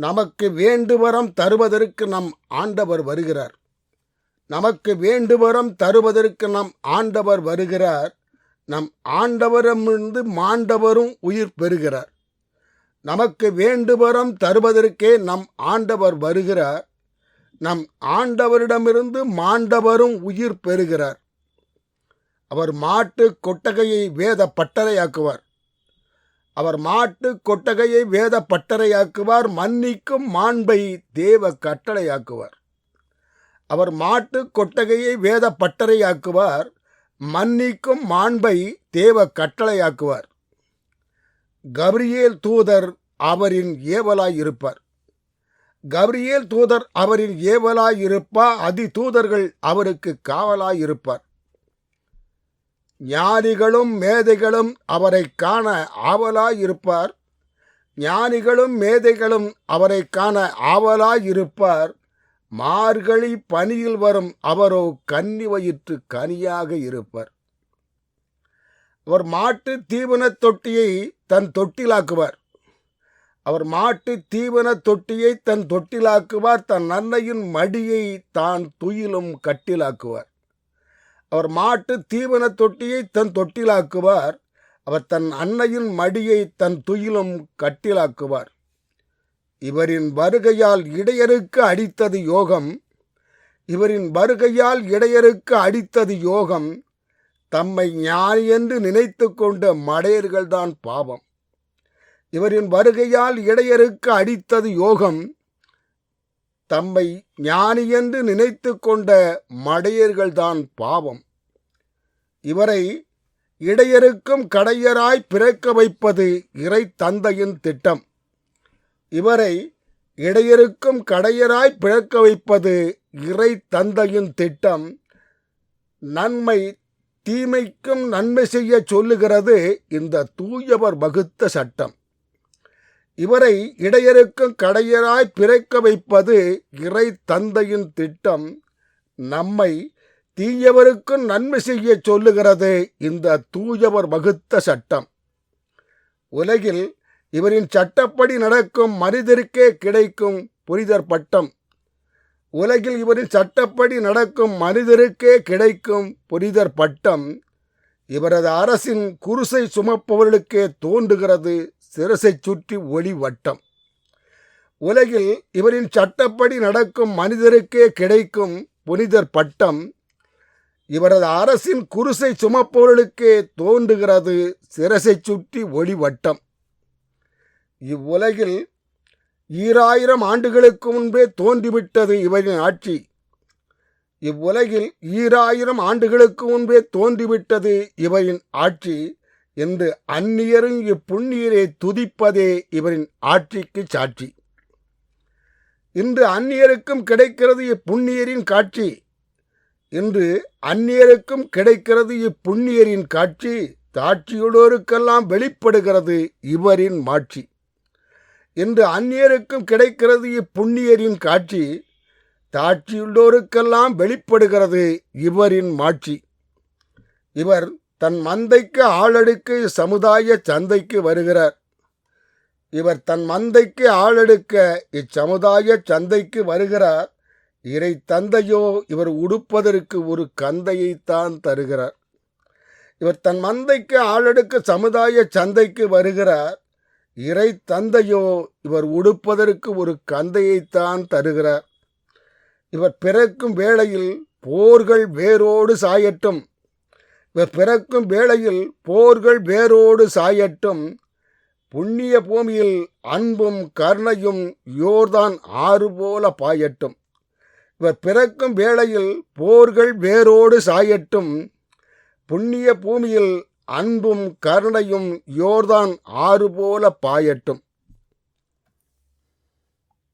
நமக்கு வேண்டுவரம் தருவதற்கு நம் ஆண்டவர் வருகிறார். நமக்கு வேண்டுவரம் தருவதற்கு நம் ஆண்டவர் வருகிறார். நம் ஆண்டவரமிருந்து மாண்டவரும் உயிர் பெறுகிறார். நமக்கு வேண்டுவரம் தருவதற்கே நம் ஆண்டவர் வருகிறார். நம் ஆண்டவரிடமிருந்து மாண்டவரும் உயிர் பெறுகிறார். அவர் மாட்டு கொட்டகையை வேத பட்டறையாக்குவார். அவர் மாட்டு கொட்டகையை வேத பட்டறையாக்குவார் மன்னிக்கும் மாண்பை தேவ கட்டளையாக்குவார். அவர் மாட்டு கொட்டகையை வேத பட்டறையாக்குவார் மன்னிக்கும் மாண்பை தேவ கட்டளையாக்குவார். கப்ரியேல் தூதர் அவரின் ஏவலாய் இருப்பார் கப்ரியேல் தூதர் அவரின் ஏவலாய் இருப்பார் அதி தூதர்கள் அவருக்கு காவலாய் இருப்பார் ஞானிகளும் மேதைகளும் அவரை காண ஆவலாயிருப்பார். ஞானிகளும் மேதைகளும் அவரை காண ஆவலாயிருப்பார். மார்கழி பனியில் வரும் அவரோ கன்னி வயிற்று கனியாக இருப்பார். அவர் மாட்டு தீவன தொட்டியை தன் தொட்டிலாக்குவார். அவர் மாட்டு தீவன தொட்டியை தன் தொட்டிலாக்குவார். தன் அன்னையின் மடியை தான் துயிலும் கட்டிலாக்குவார். அவர் மாட்டு தீவன தொட்டியை தன் தொட்டிலாக்குவார். அவர் தன் அன்னையின் மடியை தன் துயிலும் கட்டிலாக்குவார். இவரின் வருகையால் இடையருக்கு அடித்தது யோகம். இவரின் வருகையால் இடையருக்கு அடித்தது யோகம். தம்மை ஞானி என்று நினைத்து கொண்ட மடையர்கள்தான் பாவம். இவரின் வருகையால் இடையருக்கு அடித்தது யோகம். தம்மை ஞானி என்று நினைத்து கொண்ட மடையர்கள்தான் பாவம். இவரை இடையருக்கும் கடையராய் பிறக்க வைப்பது இறை தந்தையின் திட்டம். இவரை இடையருக்கும் கடையராய் பிறக்க வைப்பது இறை தந்தையின் திட்டம். நன்மை தீமைக்கும் நன்மை செய்ய சொல்லுகிறது இந்த தூயவர் வகுத்த சட்டம். இவரை இடையருக்கும் கடையராய் பிறக்க வைப்பது இறை தந்தையின் திட்டம். நம்மை தீயவருக்கும் நன்மை செய்ய சொல்லுகிறது இந்த தூயவர் வகுத்த சட்டம். உலகில் இவரின் சட்டப்படி நடக்கும் மனிதருக்கே கிடைக்கும் புரிதர் பட்டம். உலகில் இவரின் சட்டப்படி நடக்கும் மனிதருக்கே கிடைக்கும் புரிதர் பட்டம். இவரது அரசின் குருசை சுமப்பவர்களுக்கே தோன்றுகிறது சிரசை சுற்றி ஒளி வட்டம். உலகில் இவரின் சட்டப்படி நடக்கும் மனிதருக்கே கிடைக்கும் புனிதர் பட்டம் இவரது அரசின் குருசை சுமப்பவர்களுக்கே தோன்றுகிறது சிரசை சுற்றி ஒளி வட்டம். இவ்வுலகில் ஈராயிரம் ஆண்டுகளுக்கு முன்பே தோன்றிவிட்டது இவரின் ஆட்சி. இவ்வுலகில் ஈராயிரம் ஆண்டுகளுக்கு முன்பே தோன்றிவிட்டது இவரின் ஆட்சி என்று அந்நியரும் இப்புண்ணியரை துதிப்பதே இவரின் ஆட்சிக்கு சாட்சி. இன்று அந்நியருக்கும் கிடைக்கிறது இப்புண்ணியரின் காட்சி. இன்று அந்நியருக்கும் கிடைக்கிறது இப்புண்ணியரின் காட்சி. தாட்சியுள்ளோருக்கெல்லாம் வெளிப்படுகிறது இவரின் மாட்சி. இன்று அந்நியருக்கும் கிடைக்கிறது இப்புண்ணியரின் காட்சி. தாட்சியுள்ளோருக்கெல்லாம் வெளிப்படுகிறது இவரின் மாட்சி. இவர் தன் மந்தைக்கு ஆளெடுக்க சமுதாய சந்தைக்கு வருகிறார். இவர் தன் மந்தைக்கு ஆளெடுக்க இச்சமுதாய சந்தைக்கு வருகிறார். இறை தந்தையோ இவர் உடுப்பதற்கு ஒரு கந்தையைத்தான் தருகிறார். இவர் தன் மந்தைக்கு ஆளெடுக்க சமுதாய சந்தைக்கு வருகிறார். இறை தந்தையோ இவர் உடுப்பதற்கு ஒரு கந்தையைத்தான் தருகிறார். இவர் பிறக்கும் வேளையில் போர்கள் வேரோடு சாயட்டும். இவர் பிறக்கும் வேளையில் போர்கள் வேரோடு சாயட்டும். புண்ணிய பூமியில் அன்பும் கருணையும் யோர்தான் ஆறு போல பாயட்டும். இவர் பிறக்கும் வேளையில் போர்கள் வேரோடு சாயட்டும். புண்ணிய பூமியில் அன்பும் கருணையும் யோர்தான் ஆறு போல பாயட்டும்.